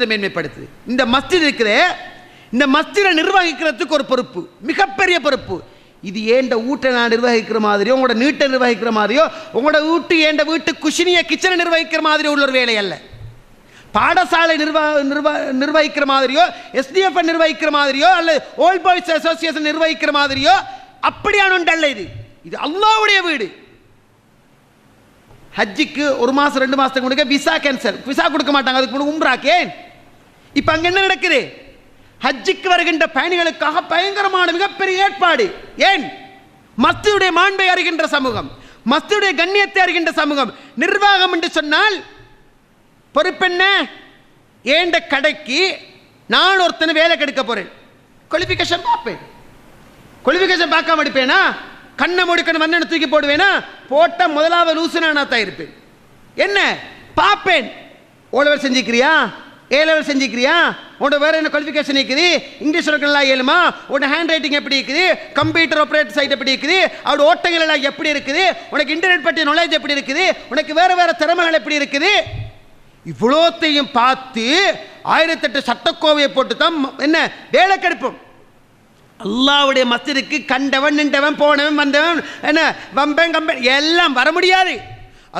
மேன்மைப்படுத்துது இந்த மஸ்ஜித் இருக்கிற இந்த மஸ்ஜிதை நிர்வகிக்கிறதுக்கு ஒரு பொறுப்பு மிகப்பெரிய பொறுப்பு. இது ஏண்ட வீட்டை நான் நிர்வகிக்கிற மாதிரியோ உங்களோட நீட்டை நிர்வகிக்கிற மாதிரியோ உங்களோட வீட்டு ஏண்ட வீட்டு குஷினிய கிச்சனை நிர்வகிக்கிற மாதிரி உள்ள ஒரு வேலை அல்ல. பாடசாலை நிர்வா நிர்வா நிர்வகிக்கிற மாதிரியோ எஸ்டிஎஃப் நிர்வகிக்கிற மாதிரியோ அல்ல ஓல்ட் பாய்ஸ் அசோசியேஷன் நிர்வகிக்கிற மாதிரியோ அப்படியான ஒன்று அல்ல இது. இது அல்லாவுடைய வீடு. ஹஜ்ஜிக்கு ஒரு மாதம் ரெண்டு மாதத்துக்கு கொடுக்க விசா கேன்சல் விசா கொடுக்க மாட்டாங்க அதுக்கு முன்னாடி உம்ராக்கேன் இப்போ அங்கே என்ன நடக்குது? ஹஜ்ஜிக்கு வருகின்ற பயணிகளுக்காக பயங்கரமான மிகப்பெரிய ஏற்பாடு. ஏன்? மஸ்தியுடைய மாண்பை அறிகின்ற சமூகம் மஸ்தியுடைய கண்ணியத்தை அறிகின்ற சமூகம். நிர்வாகம் என்று சொன்னால் பொறுப்பென்ன? ஏண்ட கடைக்கு நான் ஒருத்தனை வேலை கெடுக்க போறேன். குவாலிஃபிகேஷன் பார்ப்பேன். குவாலிஃபிகேஷன் பார்க்காம எடுப்பேனா கண்ணை முடிக்கணும் மண்ணெண்ணை தூக்கி போடுவேனா? போட்ட முதலாவது லூசு நான் தான் இருப்பேன். என்ன? பார்ப்பேன். ஓ செஞ்சுக்கிறியா? ஏ லெவல் செஞ்சுக்கிறியா உன்னோட வேறு என்ன குவாலிஃபிகேஷன் இருக்குது? இங்கிலீஷ் எல்லாம் ஏழுமா? உன்னோட ஹேண்ட் ரைட்டிங் எப்படி இருக்குது? கம்ப்யூட்டர் ஆப்ரேட் சைட் எப்படி இருக்குது? அவரோட ஓட்டங்கள் எல்லாம் எப்படி இருக்குது? உனக்கு இன்டர்நெட் பற்றிய நாலேஜ் எப்படி இருக்குது? உனக்கு வேறு வேறு திறமைகள் எப்படி இருக்குது? இவ்வளோத்தையும் பார்த்து ஆயிரத்தெட்டு சட்டக்கோவையை போட்டு தான் என்ன வேலை கெடுப்போம் அல்லாவுடைய மஸ்ஜிதுக்கு கண்டவன் நின்றவன் போனவன் வந்தவன் என்ன வம்பன் கம்பன் எல்லாம் வர முடியாது.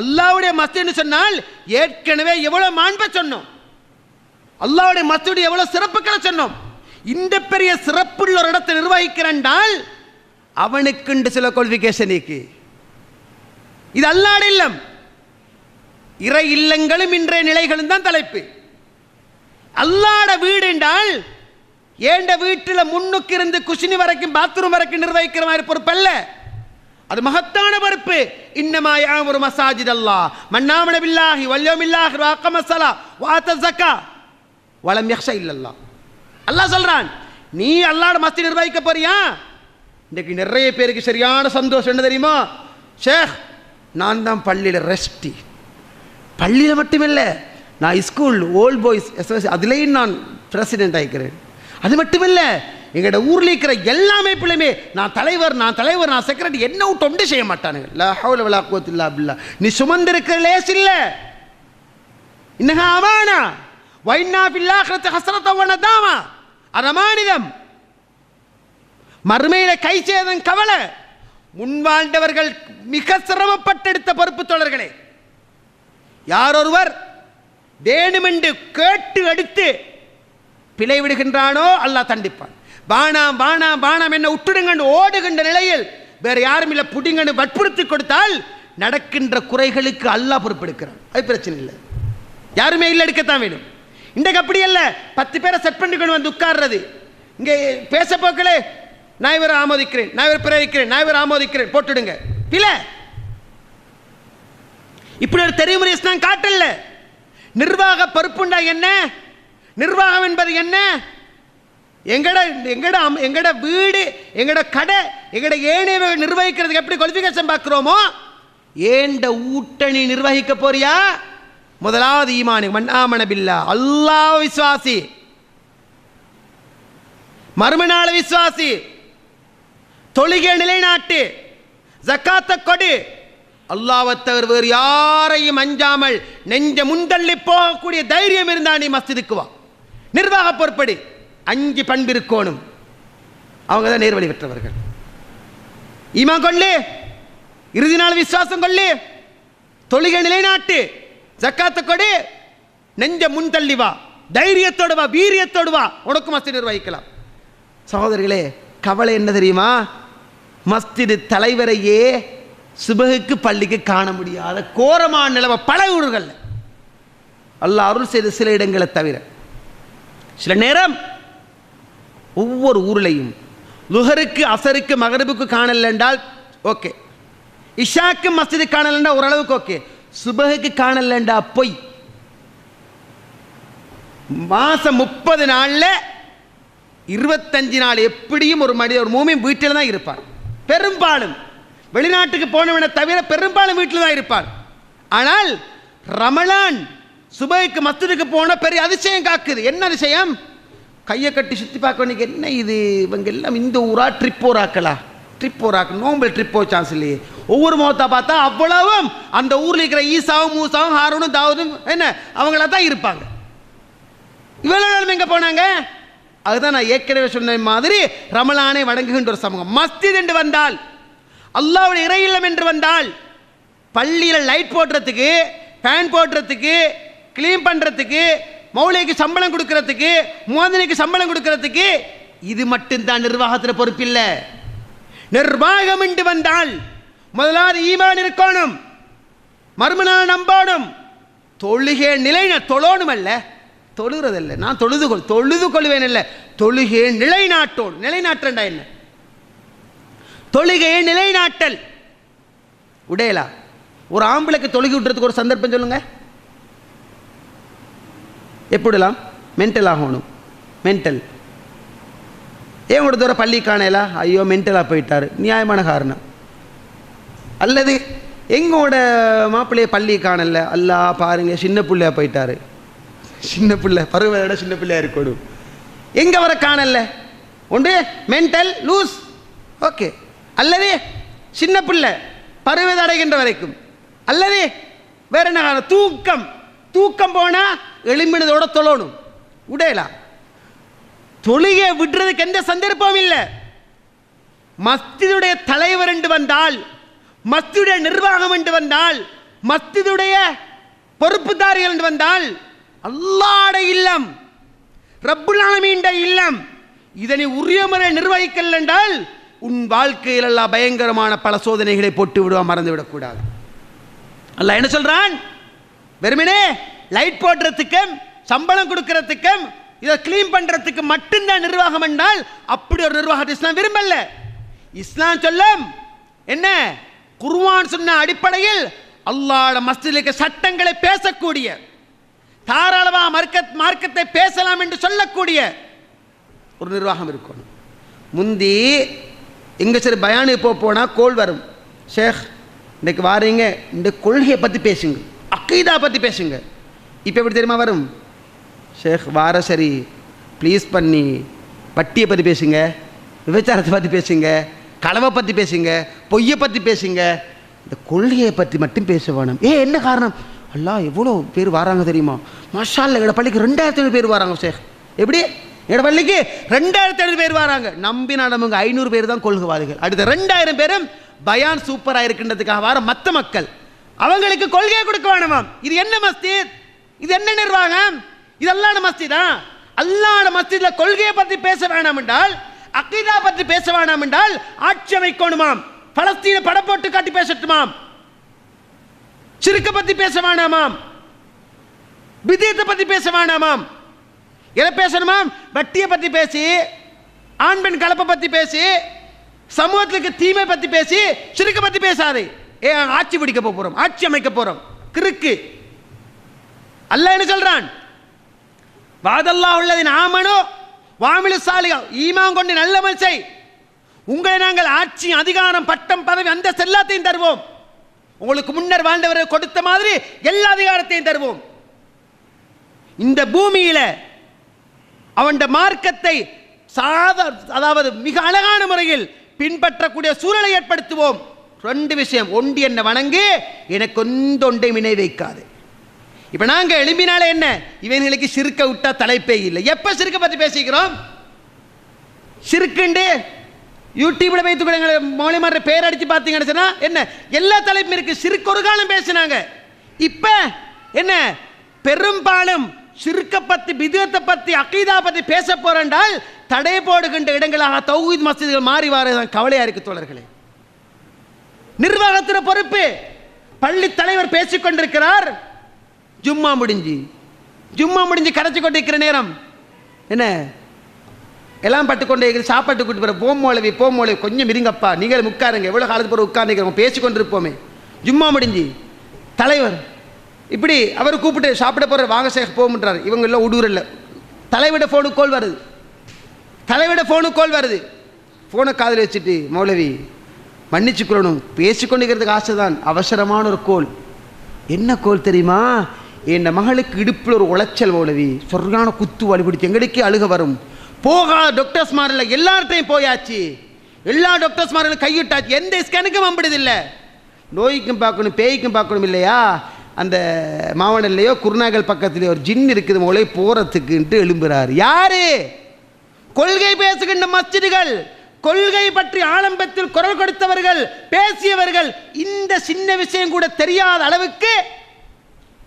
அல்லாவுடைய மஸ்தின்னு சொன்னால் ஏற்கனவே எவ்வளோ மாண்பை சொன்னோம். அல்லாவுடைய மசூதி எவ்வளவு சிறப்புகளை சொன்னோம். இந்த பெரிய சிறப்புள்ள ஒரு இடத்தை நிர்வகிக்கிறால் அவனுக்குண்டு சில குவாலிஃபிகேஷன் இருக்கு. இது அல்லாட இல்லம். இறை இல்லங்களும் இன்றைய நிலைகளும் தான் தலைப்பு. அல்லாட வீடு என்றால் ஏண்ட வீட்டில் முன்னுக்கு இருந்து குஷினி வரைக்கும் பாத்ரூம் வரைக்கும் நிர்வகிக்கிற மாதிரி பொறுப்பு அல்ல. அது மகத்தான பொறுப்பு. இன்னமா ஒரு மசாஜித் அல்லா மன்னாமன வல்யோமில்லாஹி வாக்கமசலா வாத்த ஜக்கா வளம் யக்ஷ இல்லல்லா. அல்லாஹ் சொல்கிறான் நீ அல்லாட மஸ்தி நிர்வகிக்க போறியா? இன்றைக்கு நிறைய பேருக்கு சரியான சந்தோஷம். என்ன தெரியுமா? ஷேக் நான் தான் பள்ளியில் ரெஸ்டி பள்ளியில் மட்டுமில்லை நான் ஸ்கூல் ஓல்ட் பாய்ஸ் எஸ்எஸ்சி அதுலேயும் நான் பிரசிடென்ட் ஆகிக்கிறேன் அது மட்டுமில்ல எங்களோட ஊரில் இருக்கிற எல்லா அமைப்புலையுமே நான் தலைவர் நான் தலைவர் நான் செக்ரட்டரி என்ன விட்டு ஒன்று செய்ய மாட்டானுங்க. லா ஹவுல வலா குவத்த இல்லா நீ சுமந்திருக்கிற லேஸ் இல்லை. இன்னகா அமானா வைனா பில்லாஹ்ரத்து ஹஸ்ரத்த வனதாமா அரமானிதம் மறுமையில கை சேதம் கவலை. முன்வாழ்ந்தவர்கள் மிக சிரமப்பட்டெடுத்த பொறுப்பு தோழர்களே. யாரொருவர் வேணுமென்று கேட்டு எடுத்து பிழை விடுகின்றானோ அல்லாஹ் தண்டிப்பான். பானாம் பானாம் பானாம் என்ன உட்டுடுங்கன்னு ஓடுகின்ற நிலையில் வேற யாரும் இல்லை புடிங்கன்னு வற்புறுத்தி கொடுத்தால் நடக்கின்ற குறைகளுக்கு அல்லாஹ் பொறுப்பெடுக்கிறான். அது பிரச்சனை இல்லை. யாருமே இல்லை எடுக்கத்தான் வேணும். இன்றைக்கு அப்படி அல்ல. பத்து பேரை செட் பண்ணிக்கொண்டு வந்து உட்கார்றது. இங்கே பேச போக்களே நான் இவரை ஆமோதிக்கிறேன் நான் இவரை பிரேரிக்கிறேன் நான் இவரை ஆமோதிக்கிறேன் போட்டுடுங்க. இல்லை இப்படி ஒரு தெரிவுமுறை இஸ்லாம் காட்டல நிர்வாக பருப்புண்டா என்ன? நிர்வாகம் என்பது என்ன? எங்கட எங்கட அம்- எங்கட வீடு எங்கட கடை எங்கட ஏனைய நிர்வகிக்கிறதுக்கு எப்படி குவாலிஃபிகேஷன் பார்க்குறோமோ? ஏண்ட ஊட்டணி நிர்வகிக்க போறியா? முதலாவது ஈமானு மன்னாமன பில்லா அல்லாஹ் விஸ்வாசி மறுமநாள விஸ்வாசி தொழுகை நிலைநாட்டு. ஜக்காத்த கொடு. அல்லாஹ்வை தவிர வேறு யாரையும் அஞ்சாமல் நெஞ்ச முந்தள்ளி போகக்கூடிய தைரியம் இருந்தா நீ மஸ்திதுக்கு வா. நிர்வாக பொறுப்படி. அஞ்சு பண்பு இருக்கணும். அவங்க தான் நேர்வழி பெற்றவர்கள். ஈமா கொள்ளு. இறுதி நாள் விசுவாசம் கொள்ளு. தொழுகை நிலைநாட்டு. ஜக்காத்த கொடு. நெஞ்ச முன்தள்ளி வா. தைரியத்தோடு வா வீரியத்தோடு வா. உனக்கு மஸ்தி நிர்வகிக்கலாம். சகோதரிகளே கவலை என்ன தெரியுமா? மஸ்ஜிது தலைவரையே சுபகுக்கு பள்ளிக்கு காண முடியாத கோரமான நிலவ பல ஊர்கள் அல்லாஹ் அருள் செய்த சில இடங்களை தவிர. சில நேரம் ஒவ்வொரு ஊர்லையும் லுஹருக்கு அசருக்கு மகரபுக்கு காணல என்றால் ஓகே. இஷாக்கு மஸ்ஜிது காணலண்டா ஓரளவுக்கு ஓகே. சுபகுக்கு காணலண்டா பொய். மாசம் முப்பது நாளில் இருபத்தஞ்சு நாள் எப்படியும் ஒரு மனித ஒரு மூமியும் வீட்டில் தான் இருப்பார் பெரும்பாலும் வெளிநாட்டுக்கு போனவனை தவிர பெரும்பாலும் வீட்டில் தான் இருப்பார் ஆனால் ரமலான் சுபைக்கு மஸ்ஜிதுக்கு போன பெரிய அதிசயம் காக்குது. என்ன அதிசயம்? கையை கட்டி சுற்றி பார்க்க வேண்டிய என்ன இது? இவங்க எல்லாம் இந்த ஊரா ட்ரிப் ஊராக்களா ட்ரிப் ஊராக்கு நோம்பல் ட்ரிப் போக சான்ஸ் இல்லையே. ஒவ்வொரு முகத்தை பார்த்தா அவ்வளவும் அந்த ஊரில் இருக்கிற ஈசாவும் மூசாவும் ஹாரூனும் தாவூதும் என்ன அவங்கள தான் இருப்பாங்க. இவ்வளோ நாளும் எங்கே போனாங்க? அதுதான் நான் ஏற்கனவே சொன்ன மாதிரி ரமலானை வணங்குகின்ற ஒரு சமூகம். மஸ்ஜித் என்று வந்தால் அல்லாவுடைய இறையில்லம் என்று வந்தால் பள்ளியில் லைட் போடுறதுக்கு ஃபேன் போடுறதுக்கு க்ளீன் பண்ணுறதுக்கு மௌலிக்கு சம்பளம் கொடுக்கறதுக்கு மோதனைக்கு சம்பளம் கொடுக்கறதுக்கு இது மட்டும்தான் நிர்வாகத்தில் பொறுப்பில்லை. நிர்வாகம் என்று வந்தால் முதலாவது ஈமான் இருக்கணும். மறுமனால் நம்பணும் தொழுகே நிலைன தொழணும் அல்ல தொழுகிறதில்ல. நான் தொழுது கொள் தொழுது கொள்வேன் இல்லை தொழுகே நிலைநாட்டோடு நிலைநாட்டண்டா என்ன? தொழுகையை நிலைநாட்டல். உடையலா? ஒரு ஆம்பளைக்கு தொழுகி விட்டுறதுக்கு ஒரு சந்தர்ப்பம் சொல்லுங்க. எப்படிலாம்? மென்டல் ஆகணும். மென்டல் ஏன் ஒரு தூரம் பள்ளி காணலா ஐயோ மென்டலாக போயிட்டார். நியாயமான காரணம். அல்லது எங்களோட மாப்பிள்ளைய பள்ளி காணல அல்லா பாருங்க சின்ன பிள்ளையா போயிட்டாரு. சின்ன பிள்ளை பருவதோட சின்ன பிள்ளையா இருக்கணும் எங்க வர காணல? ஒன்று மென்டல் லூஸ் ஓகே அல்லது சின்ன பிள்ளை பருவத அடைகின்ற வரைக்கும். அல்லது வேற என்ன தூக்கம். தூக்கம் போனால் எளிமினதோட தொழணும். உடையலாம் தொழுகை விடுறதுக்கு எந்த சந்தர்ப்பம் இல்லை. மஸ்தியுடைய தலைவர் என்று வந்தால் மஸ்தியுடைய நிர்வாகம் என்று வந்தால் மஸ்தியுடைய பொறுப்புதாரிகள் என்று வந்தால் அல்லாட இல்லம் ரப்புல் இல்லம் இதனை உரிய முறை நிர்வகிக்கல் என்றால் உன் வாழ்க்கையில் எல்லாம் பயங்கரமான பல சோதனைகளை போட்டு விடுவான் மறந்து விடக்கூடாது. அல்லாஹ் என்ன சொல்றான்? வெறுமனே லைட் போடுறதுக்கும் சம்பளம் கொடுக்கறதுக்கும் இதை க்ளீன் பண்ணுறதுக்கு மட்டும்தான் நிர்வாகம் என்றால் அப்படி ஒரு நிர்வாகத்தை இஸ்லாம் விரும்பல. இஸ்லாம் சொல்லும் என்ன? குருவான் சொன்ன அடிப்படையில் அல்லாட மஸ்திலுக்கு சட்டங்களை பேசக்கூடிய தாராளமாக மார்க்க மார்க்கத்தை பேசலாம் என்று சொல்லக்கூடிய ஒரு நிர்வாகம் இருக்கணும். முந்தி எங்கே சரி பயானுக்கு போக போனால் கோல் வரும். ஷேக் இன்றைக்கு வாரீங்க இந்த கொள்கையை பற்றி பேசுங்க. அக்கீதா பற்றி பேசுங்க. இப்போ எப்படி தெரியுமா வரும்? ஷேக் வார சரி ப்ளீஸ் பண்ணி வட்டியை பற்றி பேசுங்க விபச்சாரத்தை பற்றி பேசுங்க களவை பற்றி பேசுங்க பொய்யை பற்றி பேசுங்க. இந்த கொள்கையை பற்றி மட்டும் பேச வேணும். ஏ என்ன காரணம்? எல்லாம் எவ்வளோ பேர் வராங்க தெரியுமா? மஷால் எங்களோட பள்ளிக்கு ரெண்டாயிரத்தி ஐநூறு பேர் வராங்க சார் எப்படி? எங்களோட பள்ளிக்கு ரெண்டாயிரத்தி ஐநூறு பேர் வராங்க. நம்பி நடமுங்க ஐநூறு பேர் தான் கொள்கைவாதிகள் அடுத்த ரெண்டாயிரம் பேரும் பயான் சூப்பராக இருக்கின்றதுக்காக வர மற்ற மக்கள். அவங்களுக்கு கொள்கையை கொடுக்க வேணுமாம் இது என்ன மஸ்தித் இது என்ன நிர்வாகம்? இது அல்லாட மஸ்ஜிதா? அல்லாட மஸ்ஜித்ல கொள்கையை பற்றி பேச வேணாம் என்றால் அக்கீதா பற்றி பேச வேணாம் என்றால் ஆட்சி அமைக்கணுமாம் பலஸ்தீன படம் போட்டு காட்டி பேசட்டுமாம். சிறுக்க பத்தி பேச வேணாமாம். விதியத்தை பத்தி பேச வேணாமாம். எதை பேசணுமாம்? வட்டியை பத்தி பேசி ஆண் பெண் கலப்பை பத்தி பேசி சமூகத்துக்கு தீமை பத்தி பேசி சிறுக்க பத்தி பேசாது. ஏ ஆட்சி பிடிக்க போறோம் ஆட்சி அமைக்க போறோம். கிறுக்கு. அல்ல என்ன சொல்றான்? வாதல்லா உள்ளதின் ஆமனோ வாமிலசாலிகள் ஈமான் கொண்டு நல்ல மனுஷை உங்களை நாங்கள் ஆட்சி அதிகாரம் பட்டம் பதவி அந்த எல்லாத்தையும் தருவோம். உங்களுக்கு முன்னர் வாழ்ந்தவரை கொடுத்த மாதிரி எல்லா அதிகாரத்தையும் தருவோம். இந்த பூமியில அவன் மார்க்கத்தை சாத அதாவது மிக அழகான முறையில் பின்பற்றக்கூடிய சூழலை ஏற்படுத்துவோம். ரெண்டு விஷயம் ஒன்று என்ன வணங்கு எனக்கு ஒன்றொன்றை வினை வைக்காது. இப்போ நாங்கள் எழும்பினாலே என்ன? இவங்களுக்கு சிறுக்க விட்டா தலைப்பே இல்லை. எப்போ சிறுக்க பற்றி பேசிக்கிறோம்? சிறுக்குண்டு யூடியூப்ல வைத்து கூட எங்களை மௌலிமார பேர் அடித்து பார்த்தீங்கன்னா என்ன? எல்லா தலைப்பும் இருக்கு. சிறுக்கு ஒரு காலம் பேசினாங்க. இப்போ என்ன? பெரும்பாலும் சிறுக்க பத்தி பிதுவத்தை பத்தி அக்கீதா பத்தி பேச போறேன்றால் தடை போடுகின்ற இடங்களாக தௌஹீத் மசிதிகள் மாறி வரதான் கவலையா இருக்கு தோழர்களே. நிர்வாகத்தின பொறுப்பு. பள்ளி தலைவர் பேசிக்கொண்டிருக்கிறார் ஜும்மா முடிஞ்சு. ஜும்மா முடிஞ்சு கரைச்சி கொண்டு இருக்கிற நேரம். என்ன? எல்லாம் பட்டுக்கொண்டே இருக்குது சாப்பாட்டு கூட்டு போகிற போமோளவி போமோளவி கொஞ்சம் இருங்கப்பா நீங்கள் உட்காருங்க எவ்வளோ காலத்து போகிற உட்கார்ந்துக்கிறோம் பேசி கொண்டிருப்போமே. ஜும்மா முடிஞ்சு. தலைவர் இப்படி அவர் கூப்பிட்டு சாப்பிட போகிற வாங்க சேக போகமுன்றார் இவங்க எல்லாம் உடூரில் தலைவிட ஃபோனு கோல் வருது. தலைவிட ஃபோனு கோல் வருது. ஃபோனை காதில் வச்சுட்டு மௌலவி மன்னிச்சுக்கொள்ளணும் பேசிக்கொண்டிருக்கிறதுக்கு ஆசை தான் அவசரமான ஒரு கோல் என்ன கோல் தெரியுமா? என் மகளுக்கு இடுப்பில் ஒரு உளைச்சல் போலவி சொர்க்கான குத்து வலி பிடிச்சி எங்களுக்கே அழுக வரும். போகா டாக்டர்ஸ் மாரில் எல்லார்ட்டையும் போயாச்சு. எல்லா டாக்டர்ஸ் மாரிலும் கையிட்டாச்சு. எந்த ஸ்கேனுக்கும் வம்பிடுதில்ல. நோய்க்கும் பார்க்கணும் பேய்க்கும் பார்க்கணும் இல்லையா? அந்த மாவனல்லையோ குருநாகல் பக்கத்துலேயோ ஒரு ஜின் இருக்குது மூளை போகிறதுக்குன்ட்டு எழும்புகிறார் யாரு? கொள்கை பேசுகின்ற மஸ்ஜிதுகள் கொள்கை பற்றி ஆலம்பத்தில் குரல் கொடுத்தவர்கள் பேசியவர்கள் இந்த சின்ன விஷயம் கூட தெரியாத அளவுக்கு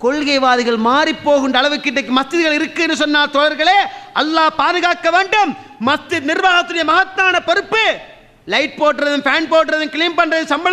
கொள்கைவாதிகள் மாறி போகின்ற அளவுக்கு இன்றைக்கு மஸ்ஜிதுகள் இருக்குன்னு சொன்னால் தோழர்களே அல்லாஹ் பாதுகாக்க வேண்டும். மஸ்தி நிர்வாகத்துடைய மகத்தான பொறுப்பு. லைட் போடுறதும் ஃபேன் போடுறதும் கிளீன் பண்ணுறதும் சம்பளம்